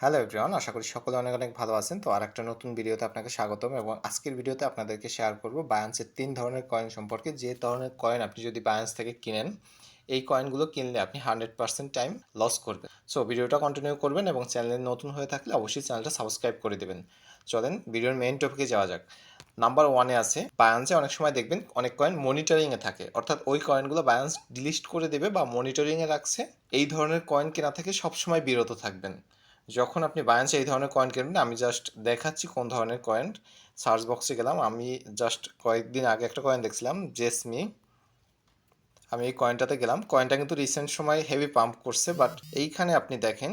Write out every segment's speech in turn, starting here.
Hello everyone আশা করি সকলে অনেক অনেক ভালো আছেন। তো আর একটা নতুন ভিডিওতে আপনাকে স্বাগতম এবং আজকের ভিডিওতে আপনাদেরকে শেয়ার করব বায়ান্সের তিন ধরনের কয়েন সম্পর্কে। যে ধরনের কয়েন আপনি যদি বায়ান্স থেকে কিনেন, এই কয়েনগুলো কিনলে আপনি হান্ড্রেড পার্সেন্ট টাইম লস করবেন। সো ভিডিওটা কন্টিনিউ করবেন এবং চ্যানেলে নতুন হয়ে থাকলে অবশ্যই চ্যানেলটা সাবস্ক্রাইব করে দেবেন। চলেন ভিডিওর মেইন টপিকে যাওয়া যাক। নাম্বার ওয়ানে আছে বায়ান্সে অনেক সময় দেখবেন অনেক কয়েন মনিটরিংয়ে থাকে। অর্থাৎ ওই কয়েনগুলো বায়ান্স ডিলিস্ট করে দেবে বা মনিটরিংয়ে রাখছে। এই ধরনের কয়েন কেনা থেকে সবসময় বিরত থাকবেন। যখন আপনি বায়ান্সে এই ধরনের কয়েন কিনবেন, আমি জাস্ট দেখাচ্ছি কোন ধরনের কয়েন সার্চ বক্সে গেলাম। আমি জাস্ট কয়েকদিন আগে একটা কয়েন দেখছিলাম জেসমি আমি এই কয়েনটাতে গেলাম। কয়েনটা কিন্তু রিসেন্ট সময় হেভি পাম্প করছে বাট এইখানে আপনি দেখেন,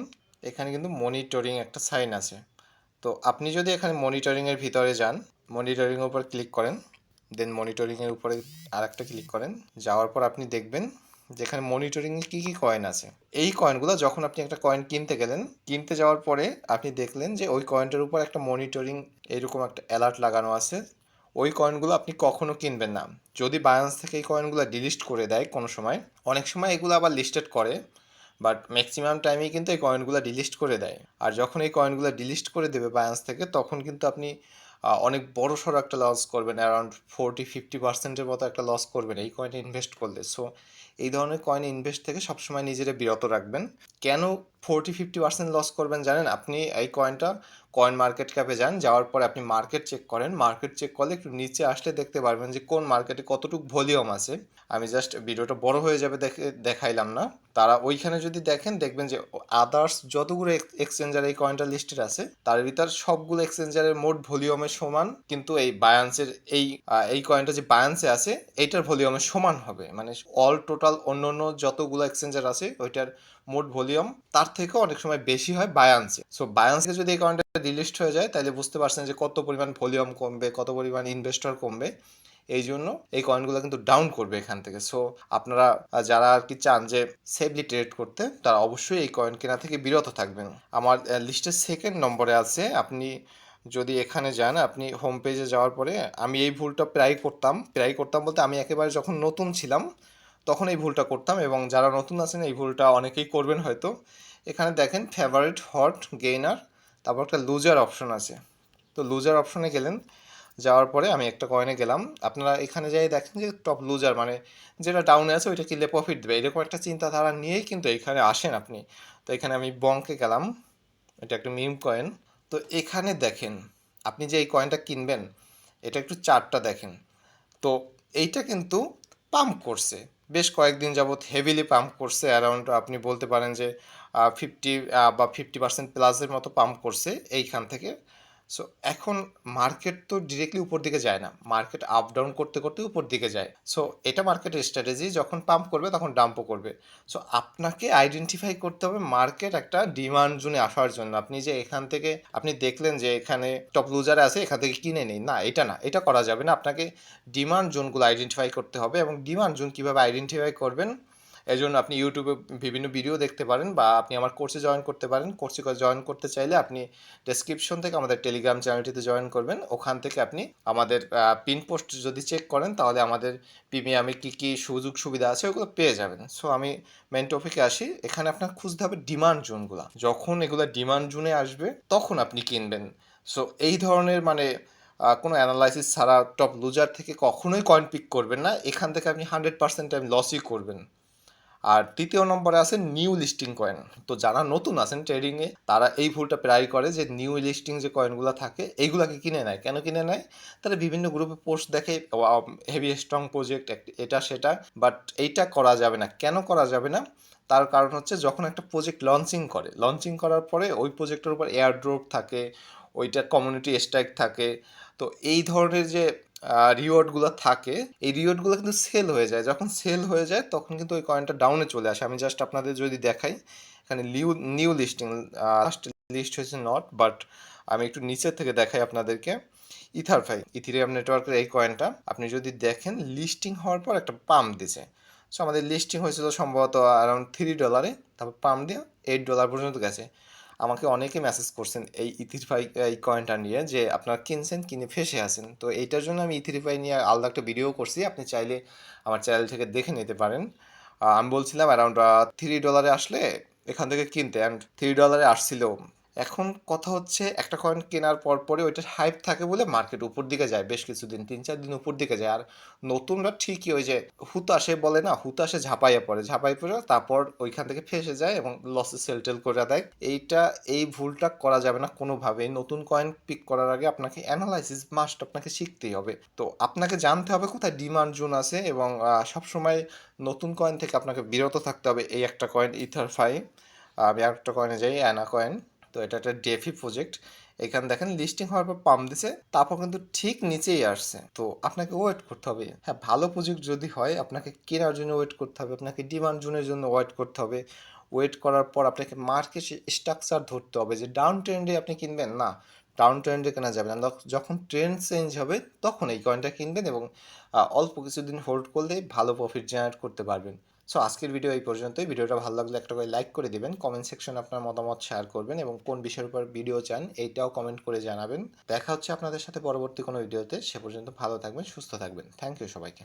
এখানে কিন্তু মনিটরিং একটা সাইন আছে। তো আপনি যদি এখানে মনিটরিংয়ের ভিতরে যান মনিটরিংয়ের উপর ক্লিক করেন দেন মনিটরিংয়ের উপরে আর একটা ক্লিক করেন, যাওয়ার পর আপনি দেখবেন যেখানে মনিটরিংয়ে কী কী কয়েন আছে। এই কয়েনগুলো যখন আপনি একটা কয়েন কিনতে গেলেন, কিনতে যাওয়ার পরে আপনি দেখলেন যে ওই কয়েনটার উপর একটা মনিটরিং এরকম একটা অ্যালার্ট লাগানো আছে। ওই কয়েনগুলো আপনি কখনো কিনবেন না। যদি বায়ান্স থেকে এই কয়েনগুলো ডিলিস্ট করে দেয় কোনো সময়, অনেক সময় এগুলো আবার লিস্টেড করে বাট ম্যাক্সিমাম টাইমেই কিন্তু এই কয়েনগুলো ডিলিস্ট করে দেয়। আর যখন এই কয়েনগুলো ডিলিস্ট করে দেবে বায়ান্স থেকে, তখন কিন্তু আপনি অনেক বড় সড়ো একটা লস করবেন অ্যারাউন্ড ফোরটি ফিফটি পার্সেন্টের মতো একটা লস করবেন এই কয়েনে ইনভেস্ট করলে। সো এই ধরনের কয়েন ইনভেস্ট থেকে সবসময় নিজেরা বিরত রাখবেন। কেন ফোরটি ফিফটি পার্সেন্ট লস করবেন, জানেন আপনি এই কয়েনটা কয়েন মার্কেট ক্যাপে যান, যাওয়ার পরে আপনি মার্কেট চেক করেন মার্কেট চেক করলে একটু নিচে আসলে দেখতে পারবেন যে কোন মার্কেটে কতটুকু ভলিউম আছে। আমি জাস্ট ভিডিওটা বড় হয়ে যাবে দেখে, দেখাইলাম না। তারা ওইখানে যদি দেখেন, দেখবেন যে আদার্স যতগুলো এক্সচেঞ্জার এই কয়েনটা লিস্টেড আছে, তার ভিতর সবগুলো এক্সচেঞ্জারের মোট ভলিউমের সমান, কিন্তু এই বায়ান্সের এই এই কয়েনটা যে বায়ান্সে আছে, এইটার ভলিউমের সমান হবে। মানে অল টোটাল অন্য অন্য যতগুলো এক্সচেঞ্জার আছে, ওইটার মোট ভলিউম তার থেকেও অনেক সময় বেশি হয় বায়ান্সে সো বায়ান্সে যদি এই ডিলিস্ট হয়ে যায়, তাহলে বুঝতে পারছেন যে কত পরিমাণ ভলিউম কমবে, কত পরিমাণ ইনভেস্টর কমবে। এই জন্য এই কয়েনগুলো কিন্তু ডাউন করবে এখান থেকে। সো আপনারা যারা আর কি চান যে সেফলি ট্রেড করতে, তারা অবশ্যই এই কয়েন কেনা থেকে বিরত থাকবেন। আমার লিস্টের সেকেন্ড নম্বরে আছে। আপনি যদি এখানে যান, আপনি হোম পেজে যাওয়ার পরে আমি এই ভুলটা প্রায় করতাম। প্রায় করতাম বলতে আমি একেবারে যখন নতুন ছিলাম, তখন এই ভুলটা করতাম এবং যারা নতুন আছেন, এই ভুলটা অনেকেই করবেন হয়তো। এখানে দেখেন ফেভারিট হট গেইনার তারপর একটা লুজার অপশন আছে। তো লুজার অপশনে গেলেন, যাওয়ার পরে আমি একটা কয়েনে গেলাম। আপনারা এখানে যাই দেখেন যে টপ লুজার মানে যেটা ডাউনে আছে ওইটা কিনলে প্রফিট দেবে। এরকম একটা চিন্তাধারা নিয়েই কিন্তু এখানে আসেন আপনি। তো এখানে আমি বঙ্কে গেলাম, এটা একটা মিম কয়েন তো এখানে দেখেন, আপনি যে এই কয়েনটা কিনবেন, এটা একটু চার্টটা দেখেন। তো এইটা কিন্তু পাম্প করছে। বেশ কয়েকদিন যাবৎ হেভিলি পাম্প করছে। অ্যারাউন্ড আপনি বলতে পারেন যে ফিফটি বা ফিফটি পার্সেন্ট প্লাসের মতো পাম্প করছে এইখান থেকে। সো এখন মার্কেট তো ডিরেক্টলি উপর দিকে যায় না। মার্কেট আপ ডাউন করতে করতে উপর দিকে যায়। সো এটা মার্কেটের স্ট্র্যাটেজি যখন পাম্প করবে তখন ডাম্পও করবে। সো আপনাকে আইডেন্টিফাই করতে হবে মার্কেট একটা ডিমান্ড জোনে আসার জন্য। আপনি যে এখান থেকে, আপনি দেখলেন যে এখানে টপ লুজারে আছে, এখান থেকে কিনে নেই। না, এটা না। এটা করা যাবে না। আপনাকে ডিমান্ড জোনগুলো আইডেন্টিফাই করতে হবে এবং ডিমান্ড জোন কীভাবে আইডেন্টিফাই করবেন এই জন্য আপনি ইউটিউবে বিভিন্ন ভিডিও দেখতে পারেন বা আপনি আমার কোর্সে জয়েন করতে পারেন। কোর্সে জয়েন করতে চাইলে আপনি ডেসক্রিপশন থেকে আমাদের টেলিগ্রাম চ্যানেলটিতে জয়েন করবেন। ওখান থেকে আপনি আমাদের পিন পোস্ট যদি চেক করেন, তাহলে আমাদের প্রিমিয়ামে কী কী সুযোগ সুবিধা আছে ওগুলো পেয়ে যাবেন। সো আমি মেন টপিকে আসি। এখানে আপনার খুঁজতে হবে ডিমান্ড জোনগুলো যখন এগুলো ডিমান্ড জোনে আসবে, তখন আপনি কিনবেন। সো এই ধরনের মানে কোনো অ্যানালাইসিস ছাড়া টপ লুজার থেকে কখনোই কয়েন পিক করবেন না। এখান থেকে আপনি হান্ড্রেড পার্সেন্ট টাইম লসই করবেন। আর তৃতীয় নম্বরে আছে নিউ লিস্টিং কয়েন তো যারা নতুন আছেন ট্রেডিংয়ে তারা এই ভুলটা প্রায় করে যে নিউ লিস্টিং যে কয়েনগুলো থাকে, এইগুলাকে কিনে নেয়। কেন কিনে নেয়? তারা বিভিন্ন গ্রুপে পোস্ট দেখে হেভি স্ট্রং প্রজেক্ট এটা সেটা বাট এইটা করা যাবে না। কেন করা যাবে না? তার কারণ হচ্ছে যখন একটা প্রজেক্ট লঞ্চিং করে লঞ্চিং করার পরে ওই প্রজেক্টের উপর এয়ার ড্রপ থাকে, ওইটা কমিউনিটি স্ট্রাইক থাকে। তো এই ধরনের যে রিওয়ার্ডগুলো থাকে, এই রিওয়ার্ডগুলো কিন্তু সেল হয়ে যায়। যখন সেল হয়ে যায়, তখন কিন্তু ওই কয়েনটা ডাউনে চলে আসে। আমি জাস্ট আপনাদের যদি দেখাই, এখানে new new listing last list হয়েছে নট বাট আমি একটু নিচের থেকে দেখাই আপনাদেরকে। ইথারফাই ইথিরিয়াম নেটওয়ার্কের এই কয়েনটা আপনি যদি দেখেন লিস্টিং হওয়ার পর একটা পাম্প দিছে সো আমাদের লিস্টিং হয়েছিল সম্ভবত অ্যারাউন্ড থ্রি ডলারে তারপর পাম্প দিয়ে এইট ডলার পর্যন্ত গেছে। আমাকে অনেকে মেসেজ করছেন এই ইথিরিফাই এই কয়েনটা নিয়ে যে আপনারা কিনছেন, কিনে ফেসে আছেন। তো এইটার জন্য আমি ইথিরিফাই নিয়ে আলাদা একটা ভিডিও করছি। আপনি চাইলে আমার চ্যানেল থেকে দেখে নিতে পারেন। আমি বলছিলাম অ্যারাউন্ড থ্রি ডলারে আসলে এখান থেকে কিনতে। অ্যান্ড থ্রি ডলারে আসছিল এখন কথা হচ্ছে একটা কয়েন কেনার পর পরে ওইটার হাইপ থাকে বলে মার্কেট উপর দিকে যায়, বেশ কিছুদিন, তিন চার দিন উপর দিকে যায়। আর নতুনরা ঠিকই ওই যে হুতাশে বলে না, হুতাশে ঝাঁপাইয়া পড়ে ঝাঁপাই পড়ে তারপর ওইখান থেকে ফেসে যায় এবং লসে সেলটেল করে দেয়। এইটা, এই ভুলটা করা যাবে না কোনোভাবেই নতুন কয়েন পিক করার আগে আপনাকে অ্যানালাইসিস মাস্ট আপনাকে শিখতেই হবে। তো আপনাকে জানতে হবে কোথায় ডিমান্ড জোন আছে এবং সবসময় নতুন কয়েন থেকে আপনাকে বিরত থাকতে হবে। এই একটা কয়েন ইথার ফাই আমি আরেকটা কয়েনে যাই অ্যানা কয়েন তো এটা একটা ডেফি প্রজেক্ট এখানে দেখেন লিস্টিং হওয়ার পর পাম দিছে, তারপর কিন্তু ঠিক নিচেই আসছে। তো আপনাকে ওয়েট করতে হবে। হ্যাঁ ভালো প্রজেক্ট যদি হয়, আপনাকে কেনার জন্য ওয়েট করতে হবে, আপনাকে ডিমান্ড জোনের জন্য ওয়েট করতে হবে। ওয়েট করার পর আপনাকে মার্কেট স্ট্রাকচার ধরতে হবে যে ডাউন ট্রেন্ডে আপনি কিনবেন। না ডাউন ট্রেন্ডে কেনা যাবে না। যখন ট্রেন্ড চেঞ্জ হবে, তখন এই কয়েনটা কিনবেন এবং অল্প কিছুদিন হোল্ড করলেই ভালো প্রফিট জেনারেট করতে পারবেন। সো আজকের ভিডিও এই পর্যন্তই। ভিডিওটা ভালো লাগলে একটা করে লাইক করে দিবেন। কমেন্ট সেকশনে আপনার মতামত শেয়ার করবেন এবং কোন বিষয়ের উপর ভিডিও চান এইটাও কমেন্ট করে জানাবেন। দেখা হচ্ছে আপনাদের সাথে পরবর্তী কোনো ভিডিওতে সে পর্যন্ত ভালো থাকবেন, সুস্থ থাকবেন। থ্যাংক ইউ সবাইকে।